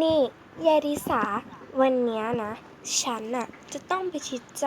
นี่ยายริสา วันนี้นะ ฉันน่ะ จะต้องไปชิดใจ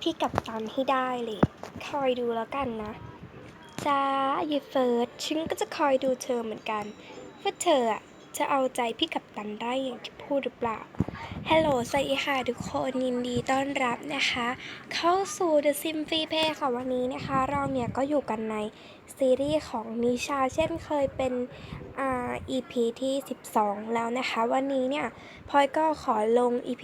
พี่กับตันให้ได้เลย คอยดูแล้วกันนะจ้ายายเฟิร์สฉันก็จะคอยดูเธอเหมือนกันว่าเธออะ จะเอาใจพี่กับตันได้อย่างที่พูดหรือเปล่า ฮัลโหลสวัสดีค่ะทุกคนยินดีต้อนรับนะคะ เข้าสู่ The Sim Free Play ค่ะวันนี้นะคะ เราเนี่ยก็อยู่กันในซีรีส์ของนิชาเช่นเคยเป็นอ่า EP ที่ 12 แล้วนะคะ วันนี้เนี่ยพลอยก็ขอลง EP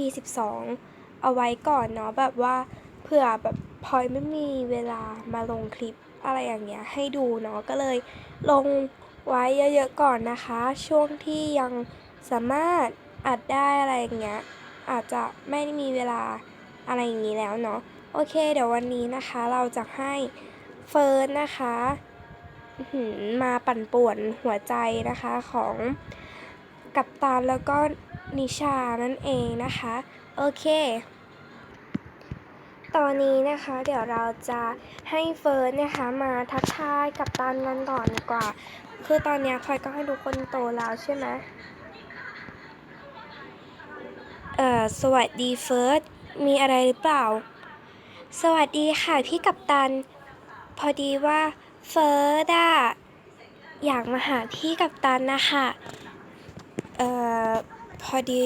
12 เอาไว้ก่อนเนาะแบบว่าเผื่อแบบพลอยไม่มีเวลามาลงคลิปอะไรอย่างเงี้ยให้ดูเนาะก็เลยลง ไว้เยอะๆก่อนนะคะ ช่วงที่ยังสามารถอัดได้อะไรอย่างเงี้ยอาจจะไม่ได้มีเวลาอะไรอย่างนี้แล้วเนาะโอเค เดี๋ยววันนี้นะคะเราจะให้เฟิร์นนะคะมาปั่นป่วนหัวใจนะคะของกัปตันแล้วก็นิชานั่นเองนะคะ โอเค ตอนนี้นะคะเดี๋ยวเราจะให้เฟิร์นนะคะมาทักทายกัปตันกันก่อนดีกว่า คือตอนนี้ยพลอยก็ให้ทุกคนโตแล้วใช่ไหมเอ่อ สวัสดีเฟิร์ส มีอะไรหรือเปล่า สวัสดีค่ะพี่กัปตัน พอดีว่าเฟิร์สอะอยากมาหาพี่กัปตันนะคะเอ่อ พอดี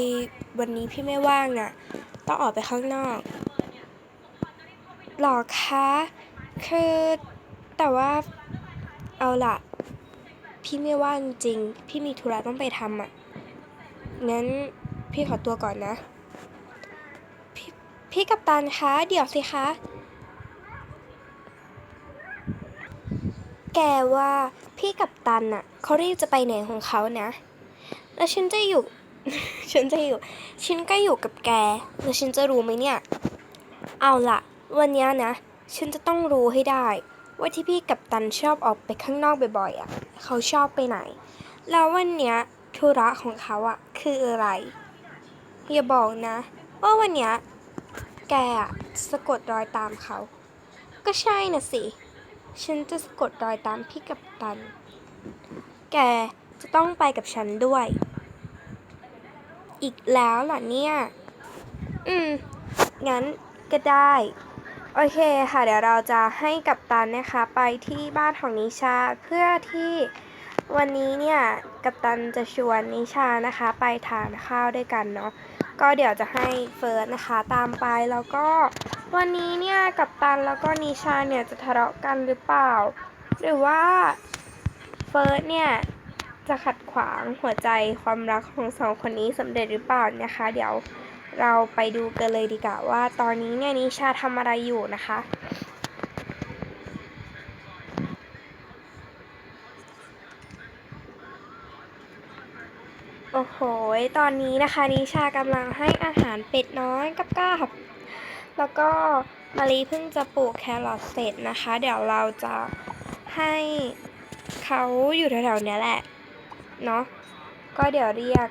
วันนี้พี่ไม่ว่างน่ะ ต้องออกไปข้างนอก หรอคะ คือแต่ว่าเอาล่ะ พี่ไม่ว่างจริง พี่มีธุระต้องไปทำอะ งั้นพี่ขอตัวก่อนนะพี่พี่กัปตันคะ เดี๋ยวสิคะ แกว่าพี่กัปตันน่ะเขารีบจะไปไหนของเขานะ แล้วฉันจะอยู่ ฉันจะอยู่ ฉันก็อยู่กับแก แล้วฉันจะรู้ไหมเนี่ย เอาล่ะ วันนี้นะ ฉันจะต้องรู้ให้ได้ ว่าที่พี่กัปตันชอบออกไปข้างนอกบ่อยๆอะเขาชอบไปไหน แล้ววันเนี้ยธุระของเขาอะคืออะไร อย่าบอกนะ ว่าวันเนี้ยแกอะสะกดรอยตามเขา ก็ใช่น่ะสิ ฉันจะสะกดรอยตามพี่กัปตัน แกจะต้องไปกับฉันด้วย อีกแล้วเหรอเนี่ย อืม งั้นก็ได้ โอเคค่ะ เดี๋ยวเราจะให้กัปตันนะคะไปที่บ้านของนิชาเพื่อที่วันนี้เนี่ยกัปตันจะชวนนิชานะคะ ไปทานข้าวด้วยกันเนาะก็เดี๋ยวจะให้เฟิร์สนะคะตามไปแล้วก็วันนี้เนี่ยกัปตันแล้วก็นิชาเนี่ยจะทะเลาะกันหรือเปล่า หรือว่าเฟิร์สเนี่ยจะขัดขวางหัวใจความรักของสองคนนี้สำเร็จหรือเปล่านะคะ เดี๋ยว เราไปดูกันเลยดีกว่าว่าตอนนี้เนี่ยนิชาทำอะไรอยู่นะคะ โอ้โห ตอนนี้นะคะนิชากำลังให้อาหารเป็ดน้อยกับก้าบแล้วก็มารีเพิ่งจะปลูกแครอทเสร็จนะคะ เดี๋ยวเราจะให้เขาอยู่แถวๆนี้แหละ เนาะก็เดี๋ยวเรียก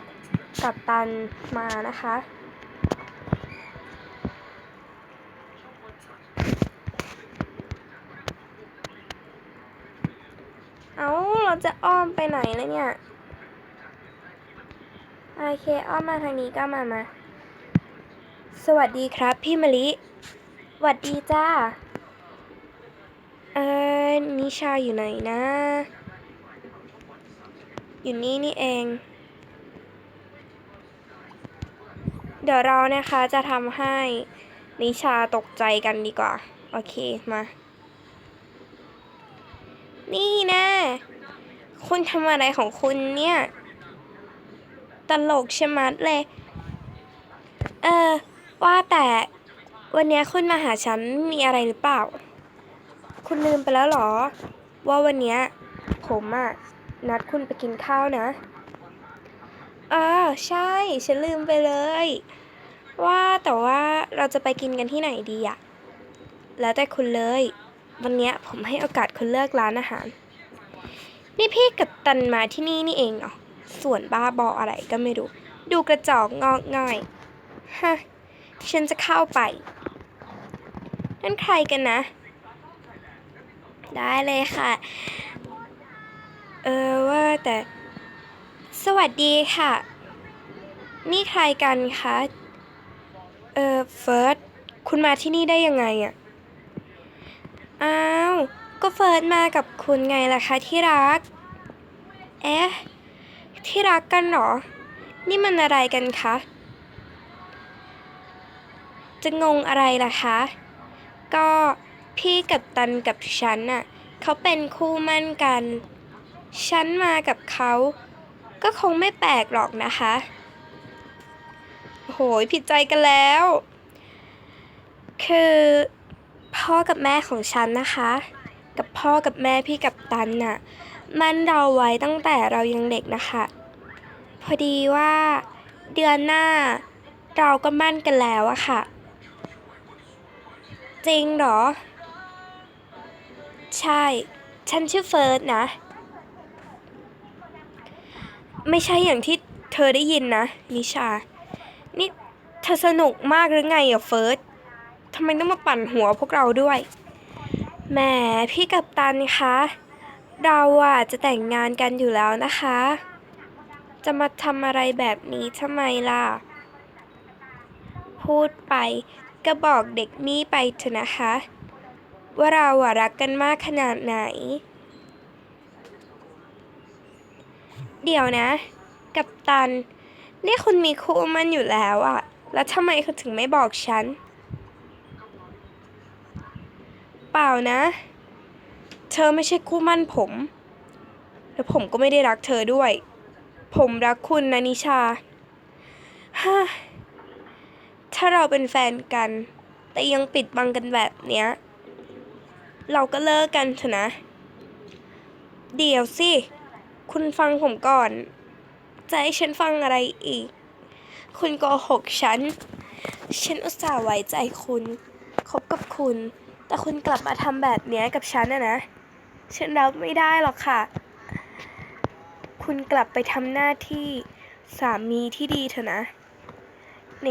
กัปตันมานะคะ เอาเรา จะอ้อมไปไหนแล้วเนี่ยโอเคอ้อมมาทางนี้ก็มามา สวัสดีครับพี่มะลิสวัสดีจ้าเออนิชาอยู่ไหนนะ อยู่นี่นี่เอง เดี๋ยวเรานะคะจะทำให้นิชาตกใจกันดีกว่า โอเคมา นี่นะ คุณทำอะไรของคุณเนี่ย ตลกชะมัดเลย เออ ว่าแต่วันเนี้ยคุณมาหาฉันมีอะไรหรือเปล่า คุณลืมไปแล้วหรอ ว่าวันเนี้ยผมอะนัดคุณไปกินข้าวนะเออใช่ ฉันลืมไปเลย ว่าแต่ว่าเราจะไปกินกันที่ไหนดีอะแล้วแต่คุณเลย วันเนี้ยผมให้โอกาสคุณเลือกร้านอาหาร นี่พี่กับตันมาที่นี่นี่เองเหรอส่วนบ้าบออะไรก็ไม่รู้ ดูกระจอกงอกง่อยฮะฉันจะเข้าไป นั่นใครกันนะ ได้เลยค่ะ เออว่าแต่ สวัสดีค่ะ นี่ใครกันคะ เออเฟิร์ส คุณมาที่นี่ได้ยังไงอะ อ้าว ก็เฟิร์สมากับคุณไงล่ะคะที่รัก เอ๊ะ ที่รักกันเหรอ นี่มันอะไรกันคะ จะงงอะไรล่ะคะ ก็พี่กับตันกับฉันน่ะเขาเป็นคู่มั่นกัน ฉันมากับเขาก็คงไม่แปลกหรอกนะคะ โหยผิดใจกันแล้ว คือพ่อกับแม่ของฉันนะคะ พ่อกับแม่พี่กับตันน่ะมันเราไว้ตั้งแต่เรายังเด็กนะคะ พอดีว่า เดือนหน้า เราก็มั่นกันแล้วอะค่ะ จริงเหรอ ใช่ ฉันชื่อเฟิร์สนะ ไม่ใช่อย่างที่เธอได้ยินนะ นิชา นี่เธอสนุกมากหรือไงอะเฟิร์สทำไมต้องมาปั่นหัวพวกเราด้วย แหมพี่กับตันคะ เราอะจะแต่งงานกันอยู่แล้วนะคะ จะมาทำอะไรแบบนี้ทำไมล่ะ พูดไปก็บอกเด็กนี่ไปเถอะนะคะ ว่าเราอะรักกันมากขนาดไหน เดี๋ยวนะ กับตัน นี่คุณมีคู่มันอยู่แล้วอะแล้วทำไมคุณถึงไม่บอกฉัน เปล่านะ เธอไม่ใช่คู่มั่นผม แล้วผมก็ไม่ได้รักเธอด้วย ผมรักคุณนะนิชาฮ่าถ้าเราเป็นแฟนกัน แต่ยังปิดบังกันแบบเนี้ย เราก็เลิกกันเถอะนะ เดี๋ยวสิ คุณฟังผมก่อน จะให้ฉันฟังอะไรอีก คุณโกหกฉัน ฉันอุตส่าห์ไว้ใจคุณ คบกับคุณ แต่คุณกลับมาทำแบบนี้กับฉันนะนะ ฉันรับไม่ได้หรอกค่ะ คุณกลับไปทำหน้าที่สามีที่ดีเถอะนะ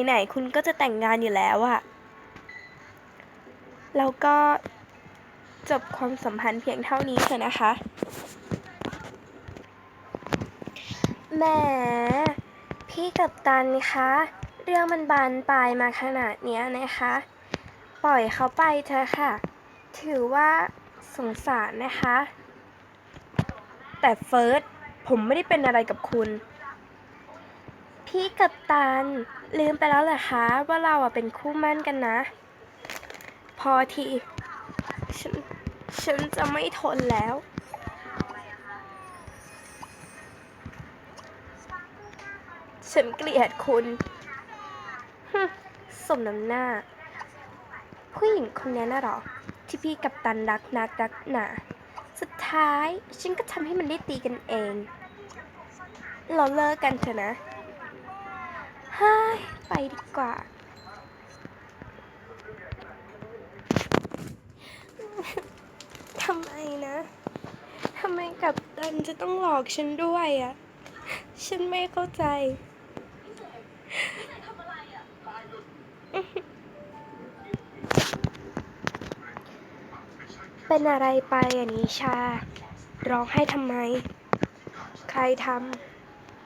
ไหนๆคุณก็จะแต่งงานอยู่แล้วอะแล้วก็จบความสัมพันธ์เพียงเท่านี้เถอะนะคะ แหม พี่กับตันคะ เรื่องมันบานปลายมาขนาดเนี้ยนะคะ ปล่อยเขาไปเถอะค่ะ ถือว่าสงสารนะคะ แต่เฟิร์สผมไม่ได้เป็นอะไรกับคุณ พี่กับตัน ลืมไปแล้วเหรอคะ ว่าเราอะเป็นคู่มั่นกันนะ พอทีฉันฉันจะไม่ทนแล้ว ฉันเกลียดคุณสมน้ำหน้า ผู้หญิงคนนี้น่ะหรอ ที่พี่กับตันรักนักรักหนาสุดท้ายฉันก็ทำให้มันได้ตีกันเอง เราเลิกกันเถอะนะฮ้ายไปดีกว่าทำไมนะทำไมกับตันจะต้องหลอกฉันด้วยอะ ฉันไม่เข้าใจ เป็นอะไรไปอะนิชา ร้องไห้ทำไม ใครท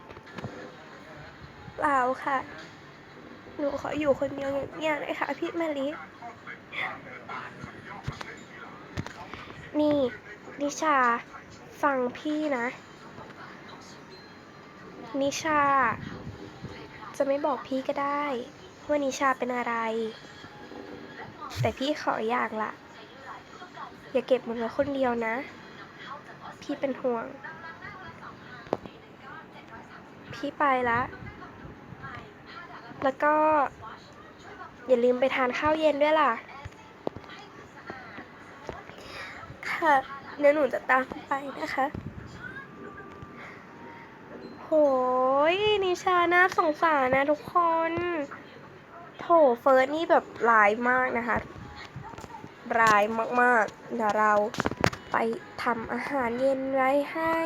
ำเปล่าค่ะ หนูขออยู่คนเดียวเงียบๆเลยค่ะพี่มาลินี่นิชา ฟังพี่นะ นิชา จะไม่บอกพี่ก็ได้ว่านิชาเป็นอะไร แต่พี่ขออย่างละ อย่าเก็บมันไว้คนเดียวนะ พี่เป็นห่วง พี่ไปละ แล้วก็ อย่าลืมไปทานข้าวเย็นด้วยล่ะ ค่ะเดี๋ยวหนูจะตามไปนะคะ โหยนิชาน่าสงสารนะทุกคน โถเฟิร์สนี่แบบร้ายมากนะคะ ร้ายมากๆเดี๋ยวเราไปทำอาหารเย็นไว้ให้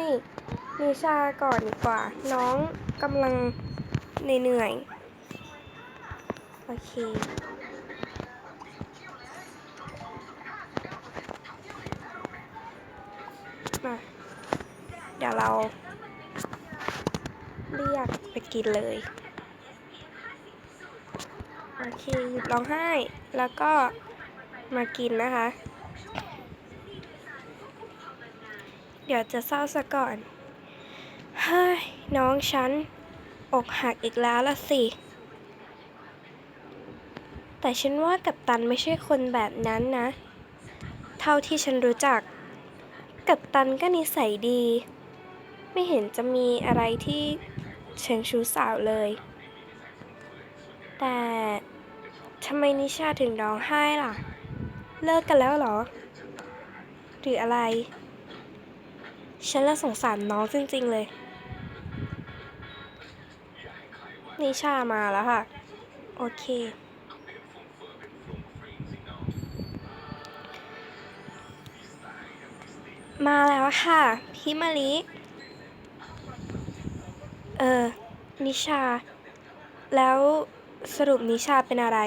นิชาก่อนดีกว่า น้องกำลังเหนื่อยๆโอเคมาเดี๋ยวเราเรียกไปกินเลย โอเค หยุดร้องไห้แล้วก็ มากินนะคะ เดี๋ยวจะเศร้าซะก่อน เฮ้ย น้องฉัน อกหักอีกแล้วละสิ แต่ฉันว่ากัปตันไม่ใช่คนแบบนั้นนะ เท่าที่ฉันรู้จัก กัปตันก็นิสัยดี ไม่เห็นจะมีอะไรที่เชิงชู้สาวเลย แต่ทำไมนิชาถึงร้องไห้ล่ะ เลิกกันแล้วหรอ หรืออะไร ฉันละสงสารน้องจริงๆเลย นิชามาแล้วค่ะ โอเค มาแล้วค่ะ พี่มะลิเออ นิชา แล้วสรุปนิชาเป็นอะไร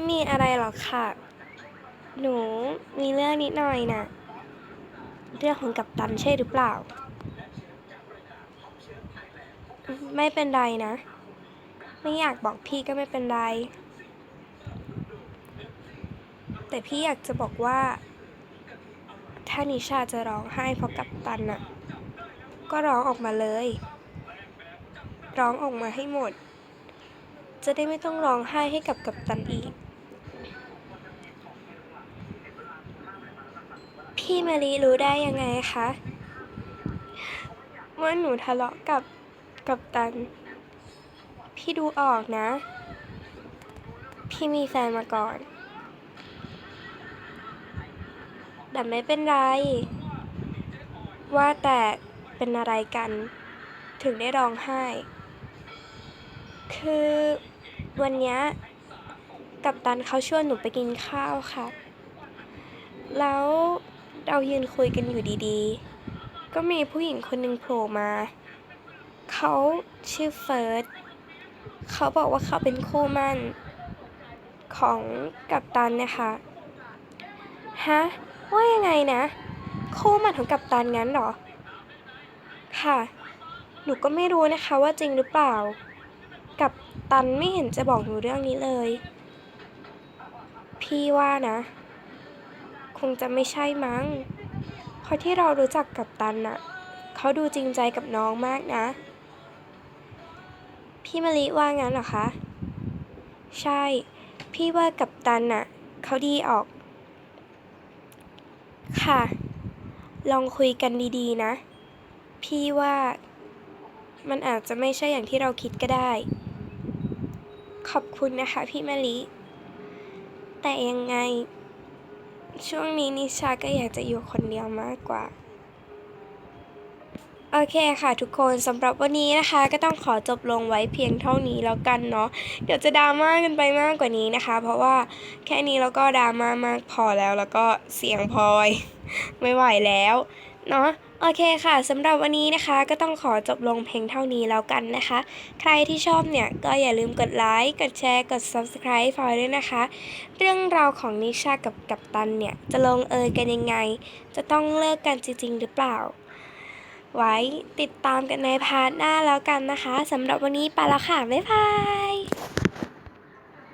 ไม่มีอะไรหรอกค่ะ หนูมีเรื่องนิดหน่อยน่ะเรื่องของกัปตันใช่หรือเปล่า ไม่เป็นไรนะ ไม่อยากบอกพี่ก็ไม่เป็นไร แต่พี่อยากจะบอกว่า ถ้านิชาจะร้องไห้เพราะกัปตันน่ะก็ร้องออกมาเลย ร้องออกมาให้หมด จะได้ไม่ต้องร้องไห้ให้กับกัปตันอีก พี่มารีรู้ได้ยังไงคะว่าหนูทะเลาะกับกัปตัน พี่ดูออกนะ พี่มีแฟนมาก่อน แต่ไม่เป็นไร ว่าแต่เป็นอะไรกัน ถึงได้ร้องไห้ คือวันเนี้ยกัปตันเขาชวนหนูไปกินข้าวค่ะ แล้ว เรายืนคุยกันอยู่ดีๆ ก็มีผู้หญิงคนหนึ่งโผล่มา เขาชื่อเฟิร์สเขาบอกว่าเขาเป็นคู่มั่น ของกัปตันนะคะฮะว่ายังไงนะ คู่มั่นของกัปตันงั้นหรอ ค่ะ หนูก็ไม่รู้นะคะว่าจริงหรือเปล่า กับตันไม่เห็นจะบอกหนูเรื่องนี้เลย พี่ว่านะ คงจะไม่ใช่มั้งเพราะที่เรารู้จักกับตันน่ะ เขาดูจริงใจกับน้องมากนะ พี่มะลิว่างั้นเหรอคะ ใช่ พี่ว่ากับตันน่ะ เขาดีออก ค่ะ ลองคุยกันดีๆนะ พี่ว่ามันอาจจะไม่ใช่อย่างที่เราคิดก็ได้ ขอบคุณนะคะพี่มะลิ แต่ยังไง ช่วงนี้นิชาก็อยากจะอยู่คนเดียวมากกว่า โอเคค่ะทุกคนสำหรับวันนี้นะคะ ก็ต้องขอจบลงไว้เพียงเท่านี้แล้วกันเนาะเดี๋ยวจะดราม่ากันไปมากกว่านี้นะคะ เพราะว่าแค่นี้เราก็ดราม่ามากพอแล้วแล้วก็เสียงพลอย ไม่ไหวแล้วเนาะ โอเคค่ะสำหรับวันนี้นะคะก็ต้องขอจบลงเพียงเท่านี้แล้วกันนะคะ ใครที่ชอบเนี่ยก็อย่าลืมกดไลค์ กดแชร์ กด subscribe พลอยด้วยนะคะ เรื่องราวของนิชากับกัปตันเนี่ย จะลงเอยกันยังไง จะต้องเลิกกันจริง ๆ หรือเปล่า ไว้ติดตามกันในพาร์ทหน้าแล้วกันนะคะสำหรับวันนี้ไปแล้วค่ะ บ๊ายบาย